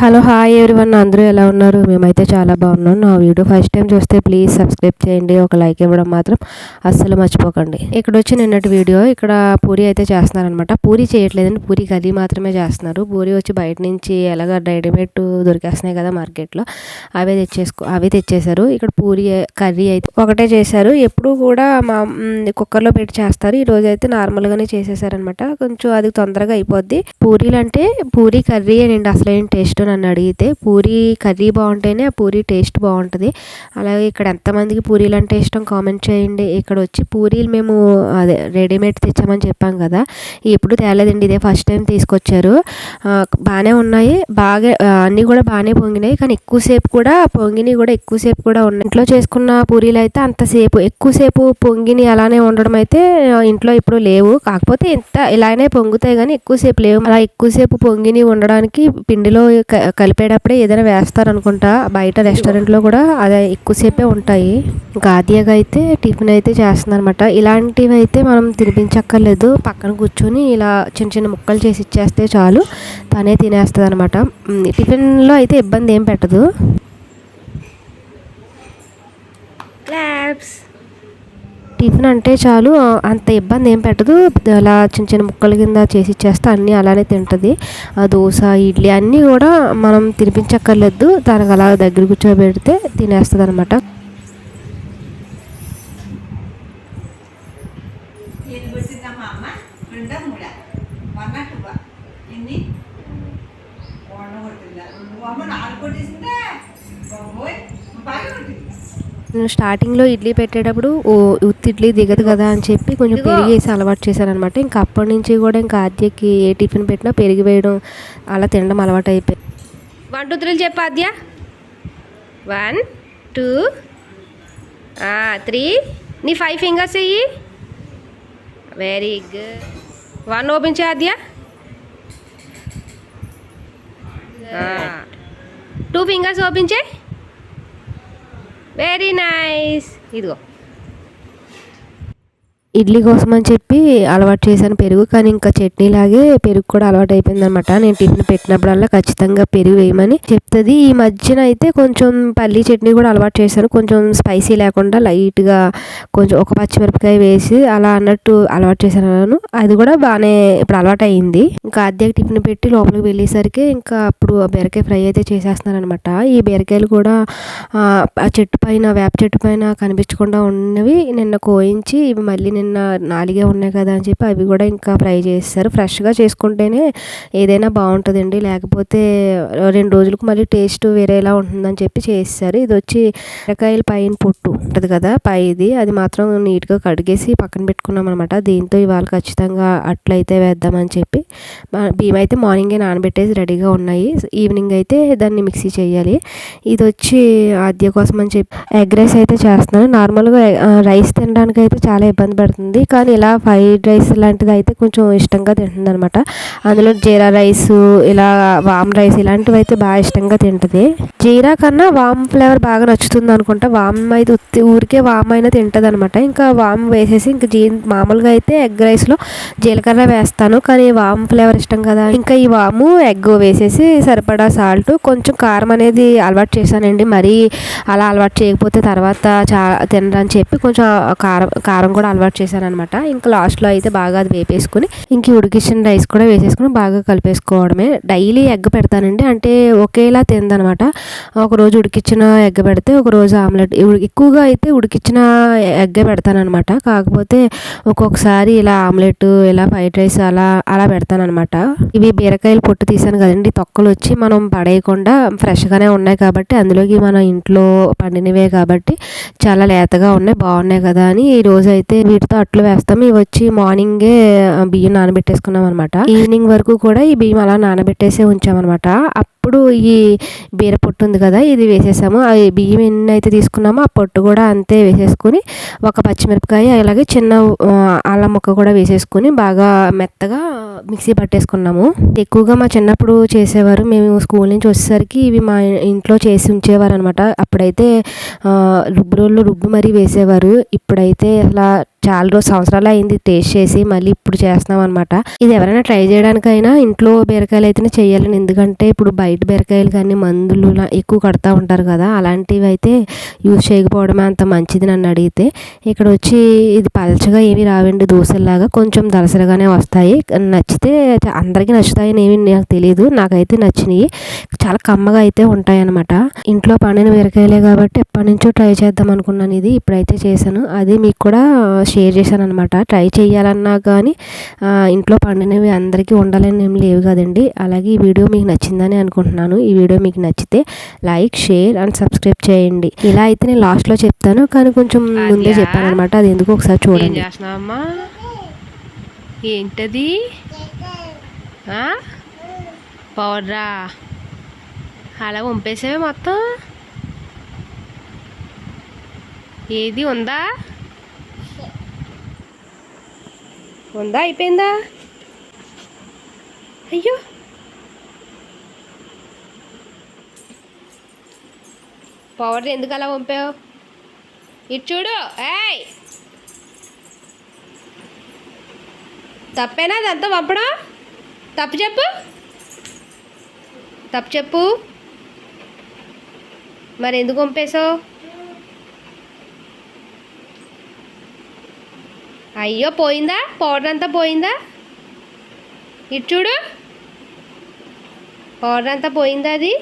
Hello hi everyone. అందరూ ఎలా ఉన్నారు? మేమైతే చాలా బాగున్నాం. నా వీడియో ఫస్ట్ టైం చూస్తే ప్లీజ్ సబ్స్క్రైబ్ చేయండి. ఒక లైక్ ఇవ్వడం మాత్రం అస్సలు మర్చిపోకండి. ఇక్కడ వచ్చి నిన్నటి వీడియో. ఇక్కడ పూరి అయితే చేస్తున్నారనమాట పూరి చేయట్లేదండి. పూరి కర్రీ మాత్రమే చేస్తున్నారు. పూరి వచ్చి బయట నుంచి ఎలాగ రెడీమేడ్ దొరికేస్తున్నాయి కదా మార్కెట్లో. అవే తెచ్చేసుకో అవే తెచ్చేశారు. ఇక్కడ పూరి కర్రీ అయితే ఒకటే చేశారు. ఎప్పుడు కూడా మా కుక్కర్లో పెట్టి చేస్తారు. ఈ రోజు అయితే నార్మల్గానే చేసేసారనమాట కొంచెం అది తొందరగా అయిపోద్ది. పూరీలు అంటే పూరి కర్రీ అండి అసలు ఏం టేస్ట్ నన్ను అడిగితే పూరీ కర్రీ బాగుంటేనే ఆ పూరీ టేస్ట్ బాగుంటుంది. అలాగే ఇక్కడ ఎంతమందికి పూరీలు అంటే ఇష్టం కామెంట్ చేయండి. ఇక్కడ వచ్చి పూరీలు మేము అదే రెడీమేడ్ తెచ్చామని చెప్పాం కదా. ఎప్పుడు తేలేదండి ఇదే ఫస్ట్ టైం తీసుకొచ్చారు. బాగానే ఉన్నాయి. బాగా అన్నీ కూడా బాగానే పొంగినాయి. కానీ ఎక్కువసేపు కూడా పొంగినవి కూడా ఎక్కువసేపు కూడా ఉన్నాయి. ఇంట్లో చేసుకున్న పూరీలు అయితే అంతసేపు ఎక్కువసేపు పొంగిని అలానే ఉండడం అయితే ఇంట్లో ఇప్పుడు లేవు. కాకపోతే ఇంత ఇలానే పొంగుతాయి కానీ ఎక్కువసేపు లేవు. అలా ఎక్కువసేపు పొంగిని ఉండడానికి పిండిలో క- కలిపేటప్పుడే ఏదైనా వేస్తారనుకుంటా బయట రెస్టారెంట్లో కూడా అదే ఎక్కువసేపే ఉంటాయి. గాదియాగా అయితే టిఫిన్ అయితే చేస్తుందనమాట ఇలాంటివి అయితే మనం తినిపించక్కర్లేదు. పక్కన కూర్చొని ఇలా చిన్న చిన్న ముక్కలు చేసి ఇచ్చేస్తే చాలు. తనే తినేస్తుంది అనమాట టిఫిన్లో అయితే ఇబ్బంది ఏం పెట్టదు. క్లాప్స్ టిఫిన్ అంటే చాలు అంత ఇబ్బంది ఏం పెట్టదు. అలా చిన్న చిన్న ముక్కల కింద చేసి ఇచ్చేస్తే అన్నీ అలానే తింటుంది. ఆ దోశ ఇడ్లీ అన్నీ కూడా మనం తినిపించక్కర్లేదు. దానికి అలా దగ్గర కూర్చోబెడితే తినేస్తుంది అనమాట ఎన్ని రెండు నాలుగు కొట్టేసిందా? బాబోయ్ బాగా కొట్టింది? స్టార్టింగ్లో ఇడ్లీ పెట్టేటప్పుడు ఓ ఉత్తి ఇడ్లీ దిగదు కదా అని చెప్పి కొంచెం పెరిగి వేసి అలవాటు చేశాను అనమాట ఇంకా అప్పటి నుంచి కూడా ఇంకా ఆద్యకి ఏ టిఫిన్ పెట్టినా పెరిగి వేయడం అలా తినడం అలవాటు అయిపోయింది వన్ టూ త్రీలు చెప్పు ఆద్య. One two three. నీ ఫైవ్ ఫింగర్స్ వెయ్యి వెరీ గుడ్. వన్ ఓపెన్ చేయ ఆద్య. టూ ఫింగర్స్ ఓపెన్ చేయి. వెరీ నైస్ ఇదిగో Idli కోసం అని చెప్పి అలవాటు చేశాను పెరుగు కానీ ఇంకా చట్నీ లాగే పెరుగు కూడా అలవాటు అయిపోయింది అనమాట నేను టిఫిన్ పెట్టినప్పుడల్లా ఖచ్చితంగా పెరుగు వేయమని చెప్తుంది. ఈ మధ్యన అయితే కొంచెం పల్లీ చట్నీ కూడా అలవాటు చేశాను. కొంచెం స్పైసీ లేకుండా లైట్గా కొంచెం ఒక పచ్చిమిరపకాయ వేసి అలా అన్నట్టు అలవాటు చేశాను. అది కూడా బాగానే ఇప్పుడు అలవాటు అయింది. ఇంకా అద్దెకి టిఫిన్ పెట్టి లోపలికి వెళ్ళేసరికి ఇంకా అప్పుడు బీరకాయ ఫ్రై అయితే చేసేస్తున్నాను అనమాట ఈ బీరకాయలు కూడా ఆ చెట్టు పైన వేప చెట్టు పైన కనిపించకుండా ఉన్నవి నిన్న కోయించి ఇవి మళ్ళీ నిన్న నాలుగే ఉన్నాయి కదా అని చెప్పి అవి కూడా ఇంకా ఫ్రై చేస్తారు. ఫ్రెష్గా చేసుకుంటేనే ఏదైనా బాగుంటుందండి. లేకపోతే రెండు రోజులకు మళ్ళీ టేస్ట్ వేరేలా ఉంటుందని చెప్పి చేస్తారు. ఇది వచ్చి బీరకాయల పైన పొట్టు ఉంటుంది కదా పైది అది మాత్రం నీట్గా కడిగేసి పక్కన పెట్టుకున్నాం అనమాట దీంతో ఇవాళ ఖచ్చితంగా అట్లయితే వేద్దామని చెప్పి. మా- బియ్యం అయితే మార్నింగే నానబెట్టేసి రెడీగా ఉన్నాయి. ఈవినింగ్ అయితే దాన్ని మిక్సీ చేయాలి. ఇది వచ్చి ఆద్య కోసం అని చెప్పి ఎగ్ రైస్ అయితే చేస్తున్నాను. నార్మల్గా రైస్ తినడానికి అయితే చాలా ఇబ్బంది పడుతుంది. కానీ ఇలా ఫ్రైడ్ రైస్ లాంటిది అయితే కొంచెం ఇష్టంగా తింటుంది అనమాట అందులో జీరా రైస్ ఇలా వామ్ రైస్ ఇలాంటివి అయితే బాగా ఇష్టంగా తింటుంది. జీరా కన్నా వామ్ ఫ్లేవర్ బాగా నచ్చుతుంది అనుకుంటా. వామ్ అయితే ఉత్తి ఊరికే వామ్ అయినా తింటుంది అనమాట ఇంకా వామ్ వేసేసి ఇంకా జీ మామూలుగా అయితే ఎగ్ రైస్లో జీలకర్ర వేస్తాను. కానీ వామ్ ఫ్లేవర్ ఇష్టం కదా. ఇంకా ఈ వాము ఎగ్ వేసేసి సరిపడా సాల్ట్ కొంచెం కారం అనేది అలవాటు చేశానండి. మరీ అలా అలవాటు చేయకపోతే తర్వాత చా తినరని చెప్పి కొంచెం కారం కారం కూడా అలవాటు చేశాను. అనమాట ఇంకా లాస్ట్లో అయితే బాగా అది వేపేసుకుని ఇంక ఉడికించిన రైస్ కూడా వేసేసుకుని బాగా కలిపేసుకోవడమే. డైలీ ఎగ్ పెడతానండి. అంటే ఒకేలా తిందనమాట ఒకరోజు ఉడికించిన ఎగ్ పెడితే ఒకరోజు ఆమ్లెట్ ఎక్కువగా అయితే ఉడికించిన ఎగ్గే పెడతానమాట కాకపోతే ఒక్కొక్కసారి ఇలా ఆమ్లెట్ ఇలా ఫ్రైడ్ రైస్ అలా అలా పెడతానమాట ఇవి బీరకాయలు పొట్టు తీసాను కదండి. తొక్కలు వచ్చి మనం పడేయకుండా ఫ్రెష్గానే ఉన్నాయి కాబట్టి అందులోకి మన ఇంట్లో పండినవే కాబట్టి చాలా లేతగా ఉన్నాయి. బాగున్నాయి కదా అని ఈ రోజు అయితే వీటితో అట్లు వేస్తాం. ఇవి వచ్చి మార్నింగే బియ్యం నానబెట్టేసుకున్నాం అనమాట ఈవినింగ్ వరకు కూడా ఈ బియ్యం అలా నానబెట్టేసే ఉంచామన్నమాట. అప్పుడు ఈ బీర పొట్టు ఉంది కదా ఇది వేసేసాము. ఆ బియ్యం ఎన్ని అయితే తీసుకున్నామో ఆ పొట్టు కూడా అంతే వేసేసుకుని ఒక పచ్చిమిరపకాయ అలాగే చిన్న అల్లం ముక్క కూడా వేసేసుకుని బాగా మెత్తగా మిక్సీ పట్టేసుకున్నాము. ఎక్కువగా మా చిన్నప్పుడు చేసేవారు మేము స్కూల్ నుంచి వచ్చేసరికి ఇవి మా ఇంట్లో చేసి ఉంచేవారు అనమాట అప్పుడైతే ఆ, రుబ్బు రోళ్ళు రుబ్బు మరీ వేసేవారు. ఇప్పుడైతే అలా చాలా రోజు సంవత్సరాలు అయింది టేస్ట్ చేసి మళ్ళీ ఇప్పుడు చేస్తున్నాం అనమాట ఇది ఎవరైనా ట్రై చేయడానికైనా ఇంట్లో బీరకాయలు అయితేనే చేయాలని. ఎందుకంటే ఇప్పుడు బయట బీరకాయలు కానీ మందులు ఎక్కువ కడతా ఉంటారు కదా అలాంటివి అయితే యూజ్ చేయకపోవడమే అంత మంచిది నన్ను అడిగితే. ఇక్కడ వచ్చి ఇది పలచగా ఏమి రావండి దోశల్లాగా కొంచెం దలసరిగానే వస్తాయి. నచ్చితే అందరికీ నచ్చుతాయని ఏమి నాకు తెలియదు నాకైతే నచ్చినాయి చాలా కమ్మగా అయితే ఉంటాయి అనమాట ఇంట్లో పండిన బీరకాయలే కాబట్టి ఎప్పటి నుంచో ట్రై చేద్దాం అనుకున్నాను ఇది ఇప్పుడైతే చేశాను. అది మీకు కూడా షేర్ చేశాను అనమాట ట్రై చేయాలన్నా కానీ ఇంట్లో పండినవి అందరికీ ఉండాలని ఏం లేవు కదండి. అలాగే ఈ వీడియో మీకు నచ్చిందని అనుకుంటున్నాను. ఈ వీడియో మీకు నచ్చితే లైక్ షేర్ అండ్ సబ్స్క్రైబ్ చేయండి. ఇలా అయితే నేను లాస్ట్లో చెప్తాను. కానీ కొంచెం ముందే? చెప్పాను అనమాట అది ఎందుకు ఒకసారి చూడండి. ఏంటది? పౌడరా? అలా వంపేసావే మొత్తం? ఏది ఉందా? ఉందా? అయిపోయిందా? అయ్యో! పవర్ ఎందుకు అలా పంపావు? ఇటు చూడు. ఏయ్! తప్పేనా అదంతా పంపడం? తప్పు చెప్పు. తప్పు చెప్పు. మరి ఎందుకు పంపేశావు? అయ్యో పోయిందా? పౌడర్ అంతా పోయిందా? ఇటు చూడు. పౌడర్ అంతా పోయిందా అది?